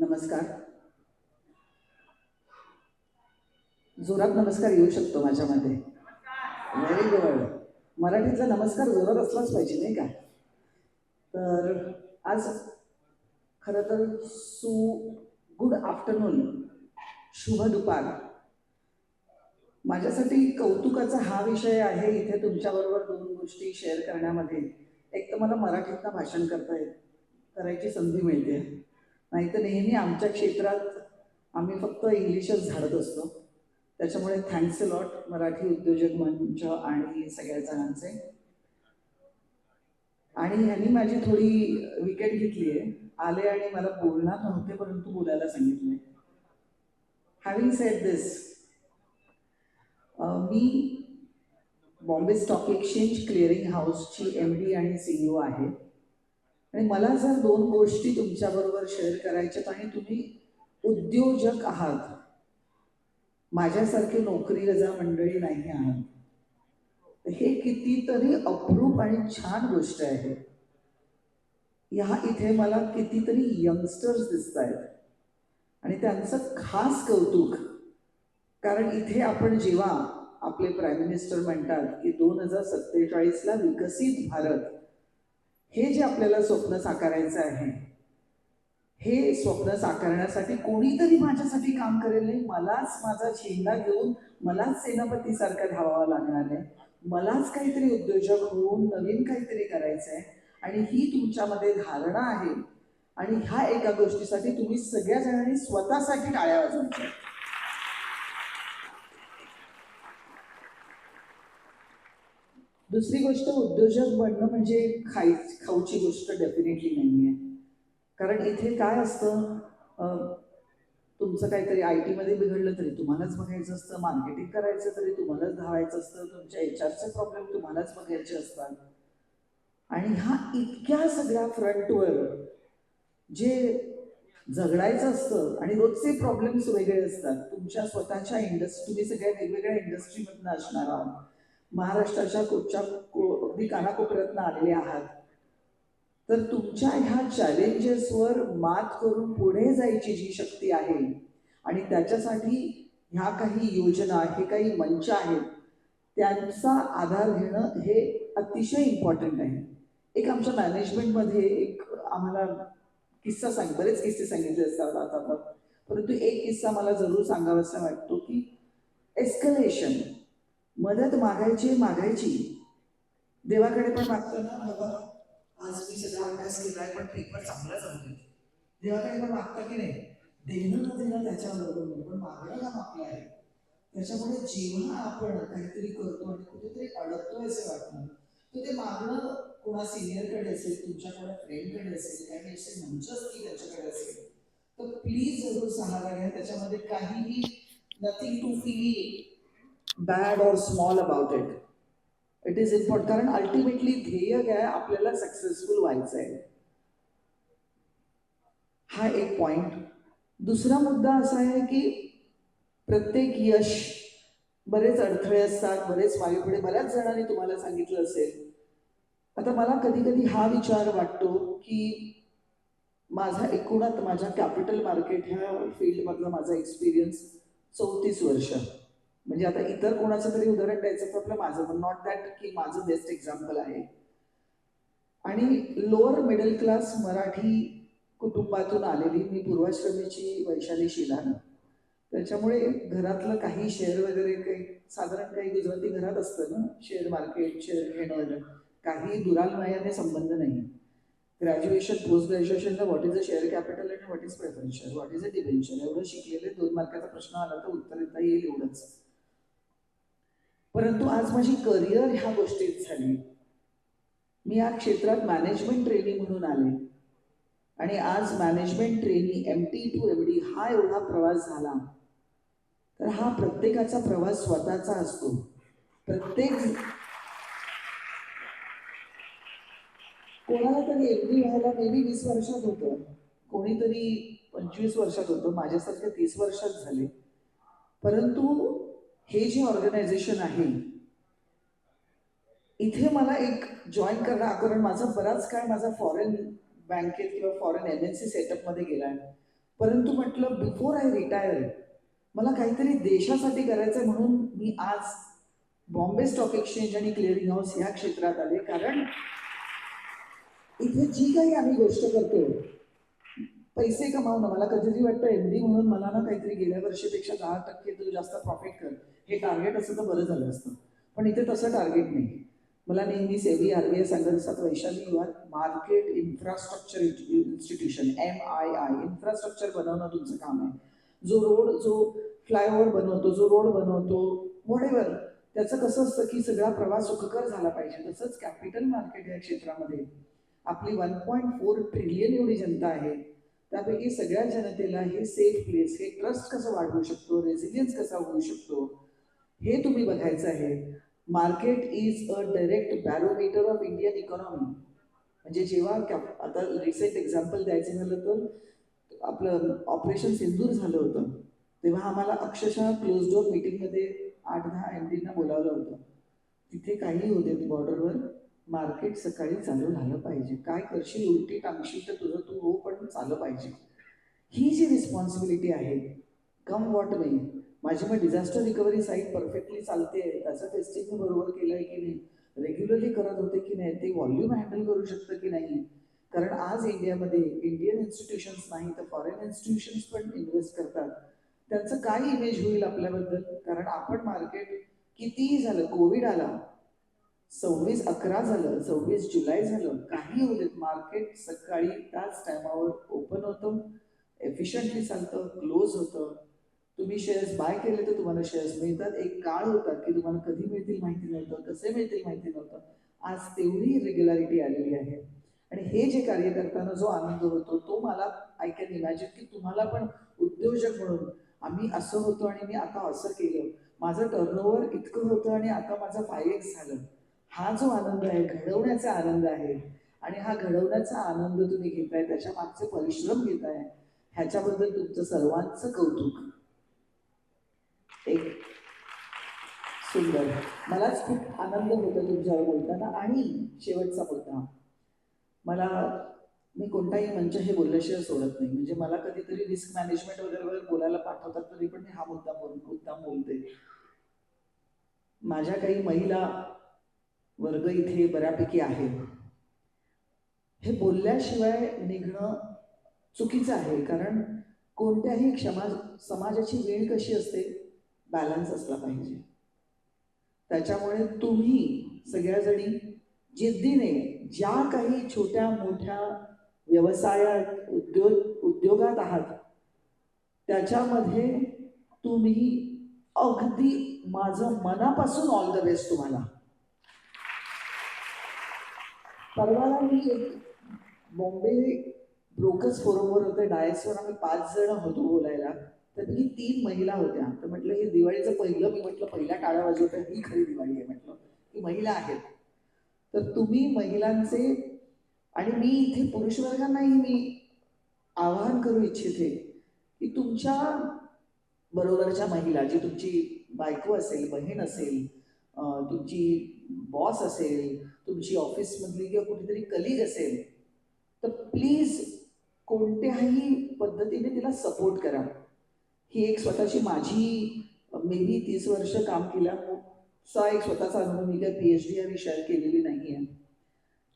नमस्कार. जोरात नमस्कार येऊ शकतो माझ्यामध्ये. व्हेरी गुड मराठीतला नमस्कार जोरात असलाच पाहिजे नाही का? तर आज खरं तर सु गुड आफ्टरनून शुभ दुपार. माझ्यासाठी कौतुकाचा हा विषय आहे इथे तुमच्याबरोबर दोन गोष्टी शेअर करण्यामध्ये. एक तर मला मराठीतनं भाषण करता येत करायची संधी मिळते. नाही तर नेहमी आमच्या क्षेत्रात आम्ही फक्त इंग्लिशच झाडत असतो. त्याच्यामुळे थँक्स अ लॉट मराठी उद्योजक मंच आणि सगळ्या जणांचे. आणि ह्यांनी माझी थोडी विकेट घेतली आहे. आले आणि मला बोलणार नव्हते परंतु बोलायला सांगितले हॅव्हिंग सेड दिस मी बॉम्बे स्टॉक एक्सचेंज क्लिअरिंग हाऊसची एम डी आणि सीईओ आहे. आणि मला जर दोन गोष्टी तुमच्याबरोबर शेअर करायच्यात आणि तुम्ही उद्योजक आहात माझ्यासारखे नोकरी रजा मंडळी नाही आहात हे कितीतरी अप्रूप आणि छान गोष्ट आहे. ह्या इथे मला कितीतरी यंगस्टर्स दिसत आहेत आणि त्यांचं खास कौतुक कारण इथे आपण जेव्हा आपले प्राईम मिनिस्टर म्हणतात की दोन हजार सत्तेचाळीसला विकसित भारत हे जे आपल्याला स्वप्न साकारायचं आहे हे स्वप्न साकारण्यासाठी कोणीतरी माझ्यासाठी काम करेल नाही. मलाच माझा झेंडा घेऊन मलाच सेनापतीसारखा धावावा लागणार आहे. मलाच काहीतरी उद्योजक होऊन नवीन काहीतरी करायचं आहे आणि ही तुमच्यामध्ये धारणा आहे. आणि ह्या एका गोष्टीसाठी तुम्ही सगळ्या जणांनी स्वतःसाठी टाळ्या वाजवायच्या. दुसरी गोष्ट उद्योजक बनणं म्हणजे खाय खाऊची गोष्ट डेफिनेटली नाही आहे कारण इथे काय असतं तुमचं काहीतरी आय टीमध्ये बिघडलं तरी तुम्हालाच बघायचं असतं मार्केटिंग करायचं तरी तुम्हालाच धावायचं असतं तुमच्या एच आरचे प्रॉब्लेम तुम्हालाच बघायचे असतात. आणि ह्या इतक्या सगळ्या फ्रंटवर जे झगडायचं असतं आणि रोजचे प्रॉब्लेम्स वेगळे असतात तुमच्या स्वतःच्या इंडस्ट्री तुम्ही सगळ्या वेगवेगळ्या इंडस्ट्रीमधनं असणार आहात. महाराष्ट्राच्या कुठच्या को अगदी कानाकोपऱ्यातनं आलेले आहात. तर तुमच्या ह्या चॅलेंजेसवर मात करून पुढे जायची जी शक्ती आहे आणि त्याच्यासाठी ह्या काही योजना हे काही मंच आहेत त्यांचा आधार घेणं हे अतिशय इम्पॉर्टंट आहे. एक आमच्या मॅनेजमेंटमध्ये एक आम्हाला किस्सा सांग बरेच किस्से सांगितले असतात आता. परंतु एक किस्सा मला जरूर सांगावासा वाटतो की एस्कलेशन मदत मागायची मागायची. देवाकडे पण मागताना बाबा. आज मी सगळा अभ्यास केलाय पण पेपर चांगला चालू देवाकडे पण मागता की नाही? देणं न देणं त्याच्यावर अवलंबून पण मागणं काम मागलं आहे. त्याच्यामुळे जेव्हा आपण काहीतरी करतो आणि कुठेतरी अडकतोय असं वाटतं तर ते मागणं कोणा सिनियरकडे असेल तुमच्या कोणा फ्रेंडकडे असेल काही असे मंच असतील त्याच्याकडे असेल तर प्लीज जरूर सहारा घ्या. त्याच्यामध्ये काहीही nothing to feel bad or small about it it is important कारण अल्टिमेटली ध्येय काय आपल्याला सक्सेसफुल व्हायचं आहे. हा एक पॉइंट दुसरा मुद्दा असा आहे की प्रत्येक यश बरेच अडथळे असतात बरेच मागेपुढे बऱ्याच जणांनी तुम्हाला सांगितलं असेल. आता मला कधी कधी हा विचार वाटतो की माझा एकूणात माझ्या कॅपिटल मार्केट ह्या फील्डमधला माझा एक्सपिरियन्स चौतीस वर्ष. म्हणजे आता इतर कोणाचं तरी उदाहरण द्यायचं तर आपलं माझं पण नॉट दॅट की माझं बेस्ट एक्झाम्पल आहे. आणि लोअर मिडल क्लास मराठी कुटुंबातून आलेली मी पूर्वाश्रमीची वैशाली शिलान. त्याच्यामुळे घरातलं काही शेअर वगैरे काही साधारण काही गुजराती घरात असतं ना शेअर मार्केट शेअर घेणं काही दुरालमायाने संबंध नाही. Graduation post ग्रॅज्युएशनला what is a share capital and what is preference what is a differential एवढं शिकलेले दोन मार्काचा प्रश्न आला तर उत्तर देता येईल एवढंच. परंतु आज माझी करिअर ह्या गोष्टीत झाली. मी या क्षेत्रात मॅनेजमेंट ट्रेनी म्हणून आले. आणि आज management trainee M T to M D हा एवढा प्रवास झाला. तर हा प्रत्येकाचा प्रवास स्वतःचा असतो. प्रत्येक कोणाला तरी एम डी व्हायला मे बी वीस वर्षात होतं. कोणीतरी पंचवीस वर्षात होतं. माझ्यासारखे तीस वर्षात झाले. परंतु हे जे ऑर्गनायझेशन आहे इथे मला एक जॉईन करणं कारण माझा बराच काळ माझा फॉरेन बँकेत किंवा फॉरेन एम एन सी सेटअपमध्ये गेला आहे परंतु म्हटलं बिफोर आय रिटायर मला काहीतरी देशासाठी करायचं आहे म्हणून मी आज बॉम्बे स्टॉक एक्सचेंज आणि क्लिअरिंग हाऊस ह्या क्षेत्रात आले. कारण इथे जी काही आम्ही गोष्ट करतो पैसे कमावणं मला कधीतरी वाटतं एम डी म्हणून मला ना काहीतरी गेल्या वर्षीपेक्षा दहा टक्के तू जास्त प्रॉफिट कर. हे टार्गेट असं तर बरं झालं असतं. पण इथे तसं टार्गेट नाही. मला नेहमी सेबी आर बी आय सांगत असतात Vaishali you market infrastructure institution M I I infrastructure बनवणं तुमचं काम आहे. जो रोड जो फ्लायओव्हर बनवतो जो रोड बनवतो वडेवर त्याचं कसं असतं की सगळा प्रवास सुखकर झाला पाहिजे. तसंच कॅपिटल मार्केट या क्षेत्रामध्ये आपली वन पॉईंट फोर ट्रिलियन एवढी जनता आहे. त्यापैकी सगळ्या जनतेला हे सेफ प्लेस हे ट्रस्ट कसं वाढवू शकतो? रेझिलियन्स कसा होऊ शकतो? हे तुम्ही बघायचं आहे. Market is a direct barometer of Indian economy म्हणजे जेव्हा कॅप आता रिसेंट एक्झाम्पल द्यायचं झालं तर आपलं ऑपरेशन सिंदूर झालं होतं. तेव्हा आम्हाला अक्षरशः क्लोज डोअर मीटिंगमध्ये आठ दहा एम डीना बोलावलं होतं. तिथे काही होते बॉर्डरवर मार्केट सकाळी चालू झालं पाहिजे. काय करशील? उलटी टांगशील तर तुझं तू हो चाललं पाहिजे. ही जी रिस्पॉन्सिबिलिटी आहे कम वॉट नाही माझी मग डिझास्टर रिकव्हरी साईट परफेक्टली चालते त्याचं टेस्टिंग बरोबर केलं आहे की नाही रेग्युलरली करत होते की नाही ते व्हॉल्यूम हँडल करू शकतं की नाही? कारण आज इंडियामध्ये इंडियन इन्स्टिट्यूशन्स नाही तर फॉरेन इन्स्टिट्यूशन्स पण इन्व्हेस्ट करतात. त्यांचं काय इमेज होईल आपल्याबद्दल? कारण आपण मार्केट कितीही झालं कोविड आला सव्वीस अकरा झालं सव्वीस जुलै झालं काही उलट मार्केट सकाळी त्याच टायमावर ओपन होतं. एफिशियंटली चालतं क्लोज होतं. तुम्ही शेअर्स बाय केले तर तुम्हाला शेअर्स मिळतात. एक काळ होता की तुम्हाला कधी मिळतील माहिती नव्हतं कसे मिळतील माहिती नव्हतं. आज तेवढी रेग्युलॅरिटी आलेली आहे. आणि हे जे कार्य करताना जो आनंद होतो तो मला आय कॅन इमॅजिन की तुम्हाला पण उद्योजक म्हणून आम्ही असं होतो आणि मी आता असं केलं. माझं टर्नओव्हर इतकं होतं आणि आता माझं फाय एक्स झालं. हा जो आनंद आहे घडवण्याचा आनंद आहे आणि हा घडवण्याचा आनंद तुम्ही घेताय त्याच्या मागचे परिश्रम घेताय ह्याच्याबद्दल तुमचं सर्वांचं कौतुक. एक सुंदर. मलाच खूप आनंद होतो तुमच्यावर बोलताना आणि शेवटचा मुद्दा. मला मी कोणताही मंच हे बोलल्याशिवाय सोडत नाही. म्हणजे मला कधीतरी रिस्क मॅनेजमेंट वगैरे वगैरे बोलायला पाठवतात तरी पण मी हा मुद्दा बोल मुद्दाम बोलते. माझ्या काही महिला वर्ग इथे बऱ्यापैकी आहे. हे बोलल्याशिवाय निघणं चुकीचं आहे कारण कोणत्याही क्षमा समाजाची वेळ कशी असते? बॅलन्स असला पाहिजे. त्याच्यामुळे तुम्ही सगळ्याजणी जिद्दीने ज्या काही छोट्या मोठ्या व्यवसायात उद्योग उद्योगात आहात त्याच्यामध्ये तुम्ही अगदी माझं मनापासून ऑल द बेस्ट तुम्हाला. परवाला मी बॉम्बे ब्रोकर्स फोरमवर होते डायसवर आम्ही पाच जण होतो बोलायला. त्यापैकी तीन महिला होत्या. तर म्हटलं हे दिवाळीचं पहिलं मी म्हटलं पहिला टाळ्या वाजवत्या ही खरी दिवाळी आहे म्हटलं. की महिला आहेत तर तुम्ही महिलांचे आणि मी इथे पुरुष वर्गांनाही मी आवाहन करू इच्छिते की तुमच्या बरोबरच्या महिला जी तुमची बायको असेल बहीण असेल तुमची बॉस असेल तुमची ऑफिसमधली किंवा कुठेतरी कलिग असेल तर प्लीज कोणत्याही पद्धतीने तिला सपोर्ट करा. ही एक स्वतःची माझी मे बी तीस वर्ष काम केल्याचा एक स्वतःचा अनुभव मी काय पी एच डी या विषयात केलेली नाही आहे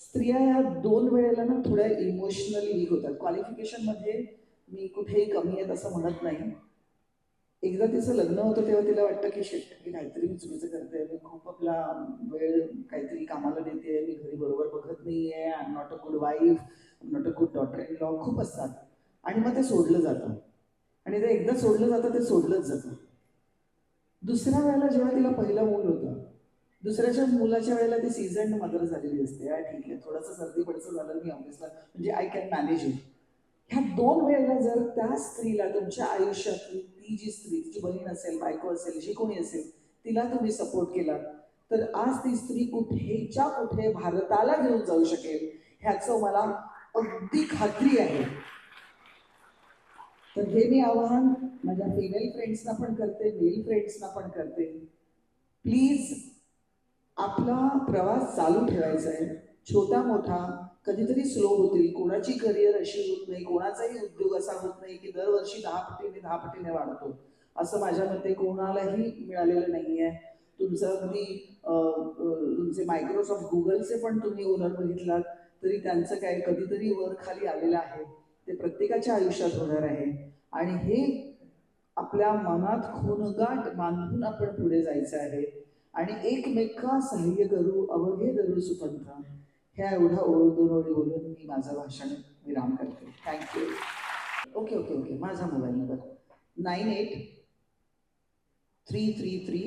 स्त्रिया या दोन वेळेला ना थोड्या इमोशनली वीक होतात. क्वालिफिकेशनमध्ये मी कुठेही कमी आहेत असं म्हणत नाही. एकदा तिचं लग्न होतं तेव्हा तिला वाटतं की शेट मी काहीतरी चुकीचं करते मी खूप आपला वेळ काहीतरी कामाला देते मी घरी बरोबर बघत नाही आहे I am not a good wife not a good daughter in law खूप असतात. आणि मग ते सोडलं जातं. आणि ते एकदा सोडलं जातं ते सोडलंच जातं. दुसऱ्या वेळेला जेव्हा तिला पहिलं मूल होतं दुसऱ्याच्या मुलाच्या वेळेला ती सीझन मदर झालेली असते. या ठीक आहे थोडंसं सर्दी पडचं झालं मी ऑफिसला म्हणजे आय कॅन मॅनेज इट ह्या दोन वेळेला जर त्या स्त्रीला तुमच्या आयुष्यातली ती जी स्त्री तिची बहीण असेल बायको असेल जी कोणी असेल तिला तुम्ही सपोर्ट केला तर आज ती स्त्री कुठेच्या कुठे भारताला घेऊन जाऊ शकेल ह्याचं मला अगदी खात्री आहे. तर हे मी आवाहन माझ्या फिमेल फ्रेंड्सना पण करते मेल फ्रेंड्सना पण करते. प्लीज आपला प्रवास चालू ठेवायचा आहे. छोटा मोठा कधीतरी स्लो होतील. कोणाची करिअर अशी होत नाही कोणाचाही उद्योग असा होत नाही की दरवर्षी दहा पटीने दहा पटीने वाढतो. असं माझ्या मते कोणालाही मिळालेलं नाही आहे तुमचं अगदी तुमचे मायक्रोसॉफ्ट गुगलचे पण तुम्ही ओनर बघितलात तरी त्यांचं काय कधीतरी वर खाली आलेलं आहे. ते प्रत्येकाच्या आयुष्यात होणार आहे. आणि हे आपल्या मनात खूनगाठ बांधून आपण पुढे जायचं आहे. आणि एकमेका सहाय्य करू अवघे धरू सुपंथ. ह्या एवढ्या ओळ दोन ओळी बोलून मी माझं भाषण विराम करते. Thank you okay okay okay माझा mobile number nine eight three three three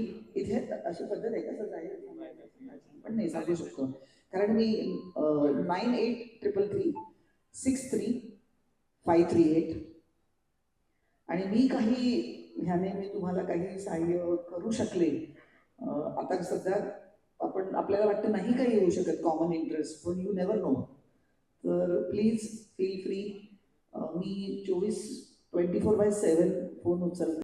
इथे अशी पद्धत आहे का सर? पण नाही सांगू शकतो. कारण मी nine eight triple three six three five three eight आणि मी काही ह्याने मी तुम्हाला काही सहाय्य करू शकले. आता सध्या आपण आपल्याला वाटतं नाही काही येऊ शकत कॉमन इंटरेस्ट पण यू नेवर नो तर प्लीज फील फ्री मी चोवीस twenty four by seven phone उचलते